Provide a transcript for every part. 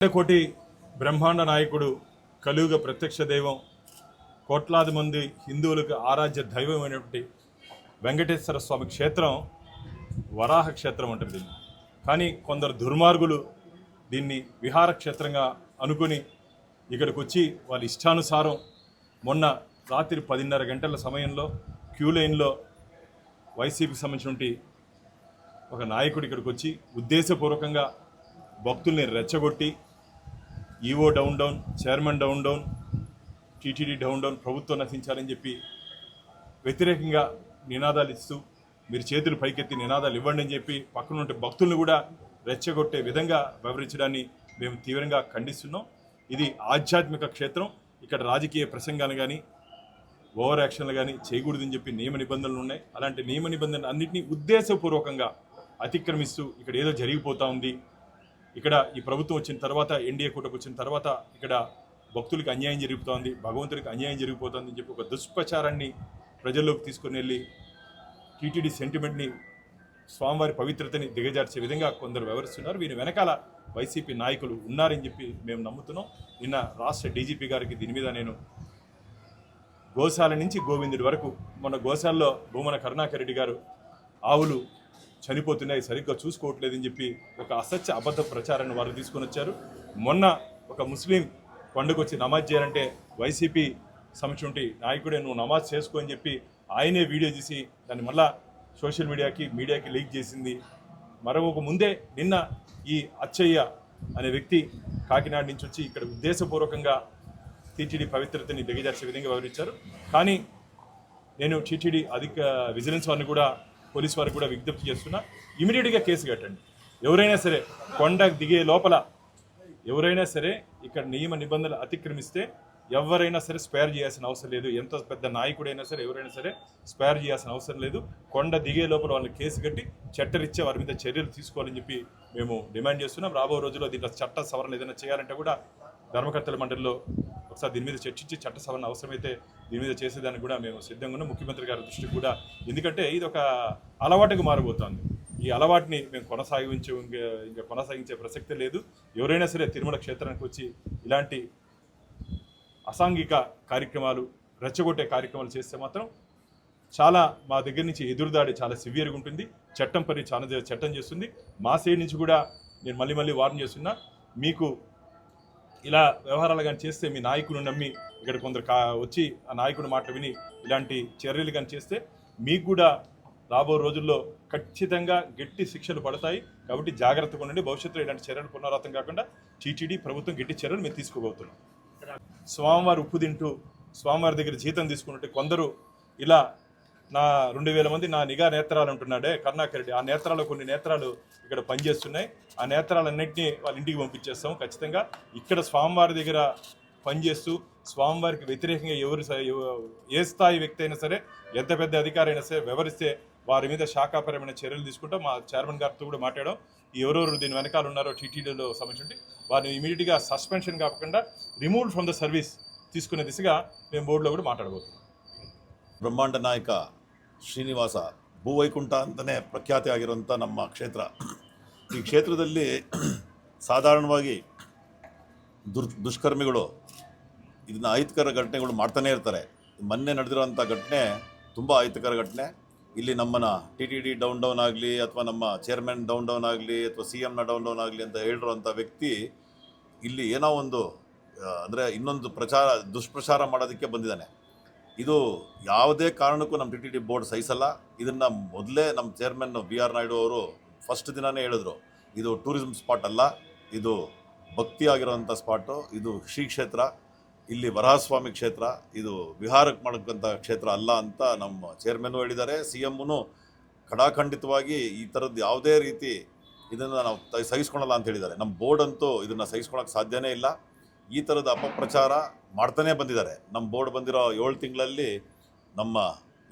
కోటి బ్రహ్మాండ నాయకుడు కలియుగ ప్రత్యక్ష దైవం కోట్లాది మంది హిందువులకు ఆరాధ్య దైవమైనటువంటి వెంకటేశ్వర స్వామి క్షేత్రం వరాహ క్షేత్రం అంటారు దీన్ని. కానీ కొందరు దుర్మార్గులు దీన్ని విహార క్షేత్రంగా అనుకుని ఇక్కడికి వచ్చి వాళ్ళ ఇష్టానుసారం మొన్న రాత్రి పదిన్నర గంటల సమయంలో క్యూ లైన్లో వైసీపీకి సంబంధించినటువంటి ఒక నాయకుడు ఇక్కడికి వచ్చి ఉద్దేశపూర్వకంగా భక్తుల్ని రెచ్చగొట్టి EO down down chairman down down TTD down down ప్రభుత్వం నశించాలని చెప్పి వ్యతిరేకంగా నినాదాలు ఇస్తూ మీరు చేతులు పైకెత్తి నినాదాలు ఇవ్వండి అని చెప్పి పక్కన ఉంటే భక్తులను కూడా రెచ్చగొట్టే విధంగా వివరించడాన్ని మేము తీవ్రంగా ఖండిస్తున్నాం. ఇది ఆధ్యాత్మిక క్షేత్రం. ఇక్కడ రాజకీయ ప్రసంగాలు కానీ ఓవర్ యాక్షన్లు కానీ చేయకూడదని చెప్పి నియమ నిబంధనలు ఉన్నాయి. అలాంటి నియమ నిబంధనలు అన్నింటినీ ఉద్దేశపూర్వకంగా అతిక్రమిస్తూ ఇక్కడ ఏదో జరిగిపోతా ఉంది. ఇక్కడ ఈ ప్రభుత్వం వచ్చిన తర్వాత ఎన్డీఏ కూటకు వచ్చిన తర్వాత ఇక్కడ భక్తులకు అన్యాయం జరిగిపోతోంది భగవంతుడికి అన్యాయం జరిగిపోతుంది అని చెప్పి ఒక దుష్ప్రచారాన్ని ప్రజల్లోకి తీసుకుని వెళ్ళి టీటీడీ సెంటిమెంట్ని స్వామివారి పవిత్రతని దిగజార్చే విధంగా కొందరు వ్యవహరిస్తున్నారు. వీరి వెనకాల వైసీపీ నాయకులు ఉన్నారని చెప్పి మేము నమ్ముతున్నాం. నిన్న రాష్ట్ర డీజీపీ గారికి దీని మీద నేను గోశాల నుంచి గోవిందుడి వరకు మొన్న గోశాలలో భూమన కరుణాకర్ రెడ్డి గారు ఆవులు చనిపోతున్నాయి సరిగ్గా చూసుకోవట్లేదని చెప్పి ఒక అసత్య అబద్ధ ప్రచారాన్ని వారు తీసుకొని వచ్చారు. మొన్న ఒక ముస్లిం పండుగ వచ్చి నమాజ్ చేయాలంటే వైసీపీ సంబంధించి నాయకుడే నువ్వు నమాజ్ చేసుకో అని చెప్పి ఆయనే వీడియో తీసి దాన్ని మళ్ళా సోషల్ మీడియాకి మీడియాకి లీక్ చేసింది. మరొక ముందే నిన్న ఈ అచ్చయ్య అనే వ్యక్తి కాకినాడ నుంచి వచ్చి ఇక్కడ ఉద్దేశపూర్వకంగా టీటీడీ పవిత్రతని దిగజార్చే విధంగా వివరించారు. కానీ నేను టీటీడీ అధిక విజిలెన్స్ వారిని కూడా పోలీస్ వారికి కూడా విజ్ఞప్తి చేస్తున్నా ఇమీడియట్గా కేసు కట్టండి. ఎవరైనా సరే కొండ దిగే లోపల ఎవరైనా సరే ఇక్కడ నియమ నిబంధనలు అతిక్రమిస్తే ఎవరైనా సరే స్పేర్ చేయాల్సిన అవసరం లేదు. ఎంత పెద్ద నాయకుడైనా సరే ఎవరైనా సరే స్పేర్ చేయాల్సిన అవసరం లేదు. కొండ దిగే లోపల వాళ్ళని కేసు కట్టి చట్టరిచ్చే వారి మీద చర్యలు తీసుకోవాలని చెప్పి మేము డిమాండ్ చేస్తున్నాం. రాబో రోజుల్లో దీంట్లో చట్ట సవరణ ఏదైనా చేయాలంటే కూడా ధర్మకర్తల మండలిలో ఒకసారి దీని మీద చర్చించి చట్ట సవరణ అవసరమైతే దీని మీద చేసేదానికి కూడా మేము సిద్ధంగా ఉన్నాం. ముఖ్యమంత్రి గారి దృష్టికి కూడా. ఎందుకంటే ఇది ఒక అలవాటుకు మారబోతోంది. ఈ అలవాటుని మేము కొనసాగించే ఇంకా ఇంకా కొనసాగించే ప్రసక్తి లేదు. ఎవరైనా సరే తిరుమల క్షేత్రానికి వచ్చి ఇలాంటి అసాంఘిక కార్యక్రమాలు రెచ్చగొట్టే కార్యక్రమాలు చేస్తే మాత్రం చాలా మా దగ్గర నుంచి ఎదురుదాడి చాలా సివియర్గా ఉంటుంది. చట్టం పని చాలా చట్టం చేస్తుంది. మా సైడ్ నుంచి కూడా నేను మళ్ళీ మళ్ళీ వార్న్ చేస్తున్నా. మీకు ఇలా వ్యవహారాలు కానీ చేస్తే మీ నాయకుడు నమ్మి ఇక్కడ కొందరు కా వచ్చి ఆ నాయకుడు మాట విని ఇలాంటి చర్యలు కానీ చేస్తే మీకు కూడా రాబో రోజుల్లో ఖచ్చితంగా గట్టి శిక్షలు పడతాయి. కాబట్టి జాగ్రత్తగా ఉండండి. భవిష్యత్తులో ఇలాంటి చర్యలు పునరావృతం కాకుండా టీటీడీ ప్రభుత్వం గట్టి చర్యలు మేము తీసుకోబోతున్నాం. స్వామివారి ఉప్పు తింటూ స్వామివారి దగ్గర జీతం తీసుకున్నట్టు కొందరు ఇలా నా రెండు వేల మంది నా నిఘా నేత్రాలు అంటున్నాడే కర్ణాకరెడ్డి ఆ నేత్రాలు కొన్ని నేత్రాలు ఇక్కడ పనిచేస్తున్నాయి. ఆ నేత్రాలన్నింటినీ వాళ్ళ ఇంటికి పంపించేస్తాం ఖచ్చితంగా. ఇక్కడ స్వామివారి దగ్గర పనిచేస్తూ స్వామివారికి వ్యతిరేకంగా ఎవరు ఏ స్థాయి వ్యక్తి అయినా సరే ఎంత పెద్ద అధికారి అయినా సరే వివరిస్తే వారి మీద శాఖాపరమైన చర్యలు తీసుకుంటాం. మా చైర్మన్ గారితో కూడా మాట్లాడడం ఎవరెవరు దీని వెనకాల ఉన్నారో టీటీడీలో సంబంధించి వారిని ఇమీడియట్గా సస్పెన్షన్ కాకుండా రిమూవ్ ఫ్రమ్ ద సర్వీస్ తీసుకునే దిశగా మేము బోర్డులో కూడా మాట్లాడబోతున్నాం. బ్రహ్మాండ నాయక ಶ್ರೀನಿವಾಸ ಭೂವೈಕುಂಠ ಅಂತಲೇ ಪ್ರಖ್ಯಾತಿ ಆಗಿರುವಂಥ ನಮ್ಮ ಕ್ಷೇತ್ರ. ಈ ಕ್ಷೇತ್ರದಲ್ಲಿ ಸಾಧಾರಣವಾಗಿ ದುರ್, ದುಷ್ಕರ್ಮಿಗಳು ಇದನ್ನ ಅಹಿತಕರ ಘಟನೆಗಳು ಮಾಡ್ತಾನೆ ಇರ್ತಾರೆ. ಮೊನ್ನೆ ನಡೆದಿರೋಂಥ ಘಟನೆ ತುಂಬ ಅಹಿತಕರ ಘಟನೆ. ಇಲ್ಲಿ ನಮ್ಮನ್ನ T T D down down ಆಗಲಿ ಅಥವಾ ನಮ್ಮ ಚೇರ್ಮನ್ ಡೌನ್ ಡೌನ್ ಆಗಲಿ ಅಥವಾ ಸಿ ಎಮ್ನ ಡೌನ್ ಡೌನ್ ಆಗಲಿ ಅಂತ ಹೇಳಿರೋಂಥ ವ್ಯಕ್ತಿ ಇಲ್ಲಿ ಏನೋ ಒಂದು ಅಂದರೆ ಇನ್ನೊಂದು ಪ್ರಚಾರ, ದುಷ್ಪ್ರಚಾರ ಮಾಡೋದಕ್ಕೆ ಬಂದಿದ್ದಾನೆ. ಇದು ಯಾವುದೇ ಕಾರಣಕ್ಕೂ ನಮ್ಮ ಟಿ ಟಿ ಡಿ ಬೋರ್ಡ್ ಸಹಿಸಲ್ಲ. ಇದನ್ನು ಮೊದಲೇ ನಮ್ಮ ಚೇರ್ಮನ್ ಬಿ ಆರ್ ನಾಯ್ಡು ಅವರು ಫಸ್ಟ್ ದಿನವೇ ಹೇಳಿದ್ರು. ಇದು ಟೂರಿಸಂ ಸ್ಪಾಟ್ ಅಲ್ಲ, ಇದು ಭಕ್ತಿ ಆಗಿರೋವಂಥ ಸ್ಪಾಟು ಇದು ಶ್ರೀ ಕ್ಷೇತ್ರ, ಇಲ್ಲಿ ವರಹಸ್ವಾಮಿ ಕ್ಷೇತ್ರ, ಇದು ವಿಹಾರಕ್ಕೆ ಮಾಡಕ್ಕಂಥ ಕ್ಷೇತ್ರ ಅಲ್ಲ ಅಂತ ನಮ್ಮ ಚೇರ್ಮನ್ನು ಹೇಳಿದ್ದಾರೆ. ಸಿ ಎಮ್ಮು ಖಡಾಖಂಡಿತವಾಗಿ ಈ ಥರದ್ದು ಯಾವುದೇ ರೀತಿ ಇದನ್ನು ನಾವು ಸಹಿಸ್ಕೊಳಲ್ಲ ಅಂತ ಹೇಳಿದ್ದಾರೆ. ನಮ್ಮ ಬೋರ್ಡ್ ಅಂತೂ ಇದನ್ನು ಸಹಿಸ್ಕೊಳಕ್ಕೆ ಸಾಧ್ಯವೇ ಇಲ್ಲ. ಈ ಥರದ ಅಪಪ್ರಚಾರ ಮಾಡ್ತಾನೇ ಬಂದಿದ್ದಾರೆ. ನಮ್ಮ ಬೋರ್ಡ್ ಬಂದಿರೋ ಏಳು ತಿಂಗಳಲ್ಲಿ ನಮ್ಮ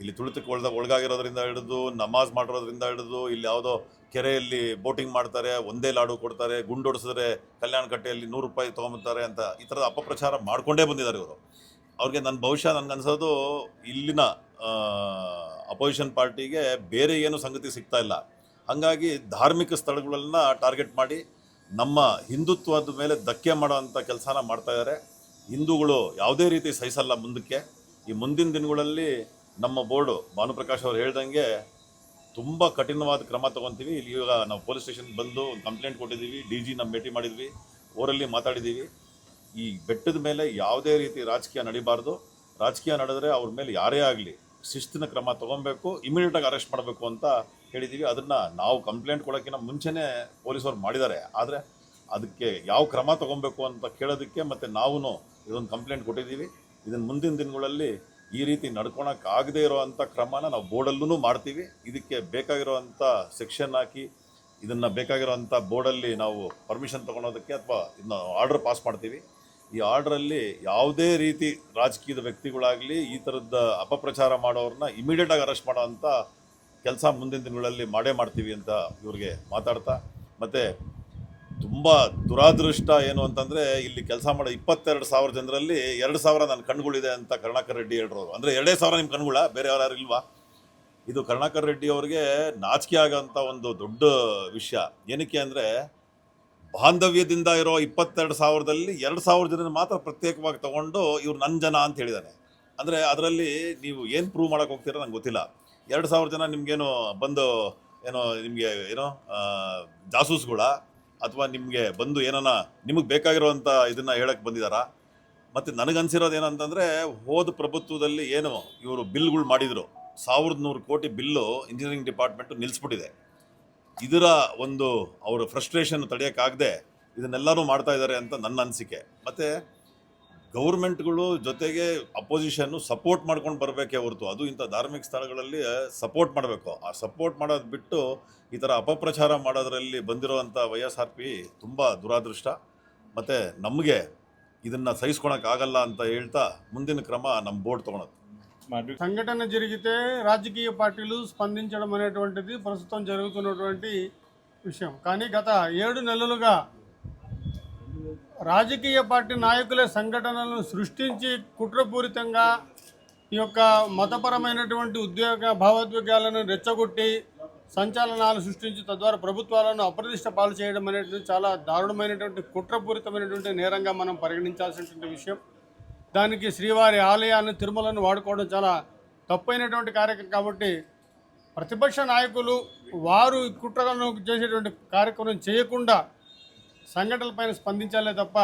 ಇಲ್ಲಿ ತುಳಿತಕ್ಕೆ ಒಳ್ದ, ಒಳಗಾಗಿರೋದ್ರಿಂದ ಹಿಡಿದು, ನಮಾಜ್ ಮಾಡಿರೋದ್ರಿಂದ ಹಿಡಿದು, ಇಲ್ಲಿ ಯಾವುದೋ ಕೆರೆಯಲ್ಲಿ ಬೋಟಿಂಗ್ ಮಾಡ್ತಾರೆ, ಒಂದೇ ಲಾಡು ಕೊಡ್ತಾರೆ ಗುಂಡೊಡಿಸಿದ್ರೆ ಕಲ್ಯಾಣ ಕಟ್ಟೆಯಲ್ಲಿ ನೂರು ರೂಪಾಯಿ ತೊಗೊಂಬತ್ತಾರೆ ಅಂತ ಈ ಥರದ ಅಪಪ್ರಚಾರ ಮಾಡಿಕೊಂಡೇ ಬಂದಿದ್ದಾರೆ ಇವರು. ಅವ್ರಿಗೆ ನನ್ನ ಭವಿಷ್ಯ ನನಗನ್ಸೋದು ಇಲ್ಲಿನ ಅಪೋಸಿಷನ್ ಪಾರ್ಟಿಗೆ ಬೇರೆ ಏನು ಸಂಗತಿ ಸಿಗ್ತಾ ಇಲ್ಲ. ಹಾಗಾಗಿ ಧಾರ್ಮಿಕ ಸ್ಥಳಗಳನ್ನ ಟಾರ್ಗೆಟ್ ಮಾಡಿ ನಮ್ಮ ಹಿಂದುತ್ವದ ಮೇಲೆ ಧಕ್ಕೆ ಮಾಡೋವಂಥ ಕೆಲಸನ ಮಾಡ್ತಾ ಇದ್ದಾರೆ ಹಿಂದೂಗಳು ಯಾವುದೇ ರೀತಿ ಸಹಿಸಲ್ಲ ಮುಂದಕ್ಕೆ. ಈ ಮುಂದಿನ ದಿನಗಳಲ್ಲಿ ನಮ್ಮ ಬೋರ್ಡು ಭಾನುಪ್ರಕಾಶ್ ಅವರು ಹೇಳ್ದಂಗೆ ತುಂಬ ಕಠಿಣವಾದ ಕ್ರಮ ತಗೊತೀವಿ. ಇಲ್ಲಿ ಇವಾಗ ನಾವು ಪೊಲೀಸ್ ಸ್ಟೇಷನ್ ಬಂದು ಕಂಪ್ಲೇಂಟ್ ಕೊಟ್ಟಿದ್ದೀವಿ. ಡಿ ಜಿ ನಮ್ಮ ಭೇಟಿ ಮಾಡಿದ್ವಿ. ಊರಲ್ಲಿ ಮಾತಾಡಿದ್ದೀವಿ. ಈ ಬೆಟ್ಟದ ಮೇಲೆ ಯಾವುದೇ ರೀತಿ ರಾಜಕೀಯ ನಡಿಬಾರ್ದು. ರಾಜಕೀಯ ನಡೆದ್ರೆ ಅವ್ರ ಮೇಲೆ ಯಾರೇ ಆಗಲಿ ಶಿಸ್ತಿನ ಕ್ರಮ ತೊಗೊಬೇಕು. ಇಮಿಡಿಯೇಟಾಗಿ ಅರೆಸ್ಟ್ ಮಾಡಬೇಕು ಅಂತ ಹೇಳಿದ್ದೀವಿ ಅದನ್ನು ನಾವು ಕಂಪ್ಲೇಂಟ್ ಕೊಡೋಕ್ಕಿಂತ ಮುಂಚೆನೇ ಪೊಲೀಸವ್ರು ಮಾಡಿದ್ದಾರೆ. ಆದರೆ ಅದಕ್ಕೆ ಯಾವ ಕ್ರಮ ತೊಗೊಬೇಕು ಅಂತ ಕೇಳೋದಕ್ಕೆ ಮತ್ತು ನಾವು ಇದೊಂದು ಕಂಪ್ಲೇಂಟ್ ಕೊಟ್ಟಿದ್ದೀವಿ. ಇದನ್ನು ಮುಂದಿನ ದಿನಗಳಲ್ಲಿ ಈ ರೀತಿ ನಡ್ಕೊಳಕ್ಕಾಗದೇ ಇರೋವಂಥ ಕ್ರಮನ ನಾವು ಬೋರ್ಡಲ್ಲೂ ಮಾಡ್ತೀವಿ. ಇದಕ್ಕೆ ಬೇಕಾಗಿರೋವಂಥ ಸೆಕ್ಷನ್ ಹಾಕಿ ಇದನ್ನು ಬೇಕಾಗಿರೋವಂಥ ಬೋರ್ಡಲ್ಲಿ ನಾವು ಪರ್ಮಿಷನ್ ತೊಗೊಳೋದಕ್ಕೆ ಅಥವಾ ಇದನ್ನ ಆರ್ಡ್ರ್ ಪಾಸ್ ಮಾಡ್ತೀವಿ. ಈ ಆರ್ಡ್ರಲ್ಲಿ ಯಾವುದೇ ರೀತಿ ರಾಜಕೀಯದ ವ್ಯಕ್ತಿಗಳಾಗಲಿ ಈ ಥರದ ಅಪಪ್ರಚಾರ ಮಾಡೋರನ್ನ ಇಮಿಡಿಯೇಟಾಗಿ ಅರೆಸ್ಟ್ ಮಾಡೋವಂಥ ಕೆಲಸ ಮುಂದಿನ ದಿನಗಳಲ್ಲಿ ಮಾಡೇ ಮಾಡ್ತೀವಿ ಅಂತ ಇವ್ರಿಗೆ ಮಾತಾಡ್ತಾ, ಮತ್ತು ತುಂಬ ದುರಾದೃಷ್ಟ ಏನು ಅಂತಂದರೆ ಇಲ್ಲಿ ಕೆಲಸ ಮಾಡೋ ಇಪ್ಪತ್ತೆರಡು ಸಾವಿರ ಜನರಲ್ಲಿ ಎರಡು ಸಾವಿರ ನನ್ನ ಕಣ್ಗಳಿದೆ ಅಂತ ಕರುಣಾಕರ್ ರೆಡ್ಡಿ ಹೇಳಿರೋರು. ಅಂದರೆ ಎರಡೇ ಸಾವಿರ ನಿಮ್ಮ ಕಣ್ಗಳ, ಬೇರೆ ಯಾರು ಇಲ್ವಾ? ಇದು ಕರುಣಾಕರ್ ರೆಡ್ಡಿ ಅವರಿಗೆ ನಾಚಿಕೆ ಆಗೋಂಥ ಒಂದು ದೊಡ್ಡ ವಿಷಯ. ಏನಕ್ಕೆ ಅಂದರೆ ಬಾಂಧವ್ಯದಿಂದ ಇರೋ ಇಪ್ಪತ್ತೆರಡು ಸಾವಿರದಲ್ಲಿ ಎರಡು ಸಾವಿರ ಜನ ಮಾತ್ರ ಪ್ರತ್ಯೇಕವಾಗಿ ತಗೊಂಡು ಇವ್ರು ನನ್ನ ಜನ ಅಂತ ಹೇಳಿದ್ದಾನೆ ಅಂದರೆ ಅದರಲ್ಲಿ ನೀವು ಏನು ಪ್ರೂವ್ ಮಾಡೋಕ್ಕೆ ಹೋಗ್ತೀರಾ ನಂಗೆ ಗೊತ್ತಿಲ್ಲ. ಎರಡು ಸಾವಿರ ಜನ ನಿಮಗೇನು ಬಂದು ಏನೋ ನಿಮಗೆ ಏನೋ ಜಾಸೂಸ್ಗಳ ಅಥವಾ ನಿಮಗೆ ಬಂದು ಏನನ ನಿಮಗೆ ಬೇಕಾಗಿರೋವಂಥ ಇದನ್ನು ಹೇಳಕ್ಕೆ ಬಂದಿದ್ದಾರಾ ಮತ್ತು ನನಗನ್ಸಿರೋದು ಏನಂತಂದರೆ ಹೋದ ಪ್ರಭುತ್ವದಲ್ಲಿ ಏನು ಇವರು ಬಿಲ್ಗಳು ಮಾಡಿದರು. ಸಾವಿರದ ನೂರು ಕೋಟಿ ಬಿಲ್ಲು ಇಂಜಿನಿಯರಿಂಗ್ ಡಿಪಾರ್ಟ್ಮೆಂಟು ನಿಲ್ಲಿಸ್ಬಿಟ್ಟಿದೆ ಇದರ ಒಂದು ಅವರ ಫ್ರಸ್ಟ್ರೇಷನ್ ತಡೆಯೋಕ್ಕಾಗದೆ ಇದನ್ನೆಲ್ಲರೂ ಮಾಡ್ತಾ ಇದ್ದಾರೆ ಅಂತ ನನ್ನ ಅನಿಸಿಕೆ. ಮತ್ತು ಗೌರ್ಮೆಂಟ್ಗಳು ಜೊತೆಗೆ ಅಪೋಸಿಷನ್ನು ಸಪೋರ್ಟ್ ಮಾಡ್ಕೊಂಡು ಬರಬೇಕೇ ಹೊರತು. ಅದು ಇಂಥ ಧಾರ್ಮಿಕ ಸ್ಥಳಗಳಲ್ಲಿ ಸಪೋರ್ಟ್ ಮಾಡಬೇಕು. ಆ ಸಪೋರ್ಟ್ ಮಾಡೋದು ಬಿಟ್ಟು ಈ ಥರ ಅಪಪ್ರಚಾರ ಮಾಡೋದರಲ್ಲಿ ಬಂದಿರೋವಂಥ ವೈ ಎಸ್ ಆರ್ ಪಿ ತುಂಬ ದುರಾದೃಷ್ಟ. ಮತ್ತು ನಮಗೆ ಇದನ್ನು ಸಹಿಸ್ಕೊಳಕ್ಕಾಗಲ್ಲ ಅಂತ ಹೇಳ್ತಾ ಮುಂದಿನ ಕ್ರಮ ನಮ್ಮ ಬೋರ್ಡ್ ತೊಗೊಳತ್ತೆ ಸಂಘಟನೆ ಜರುಗಿತೇ ರಾಜಕೀಯ ಪಾರ್ಟಿಲು స్పందించడం అనేటువంటిది ಪ್ರಸ್ತುತ జరుగుతున్నటువంటి ವಿಷಯ. కానీ ಗತ ಎರಡು నెలలుగా రాజకీయ పార్టీ నాయకులే సంఘటనలను సృష్టించి కుట్రపూరితంగా ఈ యొక్క మతపరమైనటువంటి ఉద్యోగ భావోద్వేగాలను రెచ్చగొట్టి సంచలనాలు సృష్టించి తద్వారా ప్రభుత్వాలను అప్రదిష్ట పాలు చేయడం అనేటువంటి చాలా దారుణమైనటువంటి కుట్రపూరితమైనటువంటి నేరంగా మనం పరిగణించాల్సినటువంటి విషయం. దానికి శ్రీవారి ఆలయాన్ని తిరుమలను వాడుకోవడం చాలా తప్పైనటువంటి కార్యక్రమం కాబట్టి ప్రతిపక్ష నాయకులు వారు ఈ కుట్రలను చేసేటువంటి కార్యక్రమం చేయకుండా సంఘటనలపైన స్పందించాలే తప్ప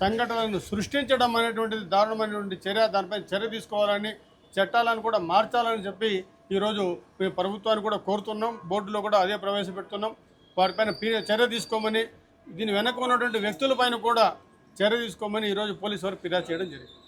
సంఘటనలను సృష్టించడం అనేటువంటిది దారుణమైనటువంటి చర్య. దానిపై చర్య తీసుకోవాలని చట్టాలను కూడా మార్చాలని చెప్పి ఈరోజు మేము ప్రభుత్వాన్ని కూడా కోరుతున్నాం. బోర్డులో కూడా అదే ప్రవేశపెడుతున్నాం. వారిపైన చర్య తీసుకోమని దీని వెనక ఉన్నటువంటి వ్యక్తులపైన కూడా చర్య తీసుకోమని ఈరోజు పోలీసు వారికి ఫిర్యాదు చేయడం జరిగింది.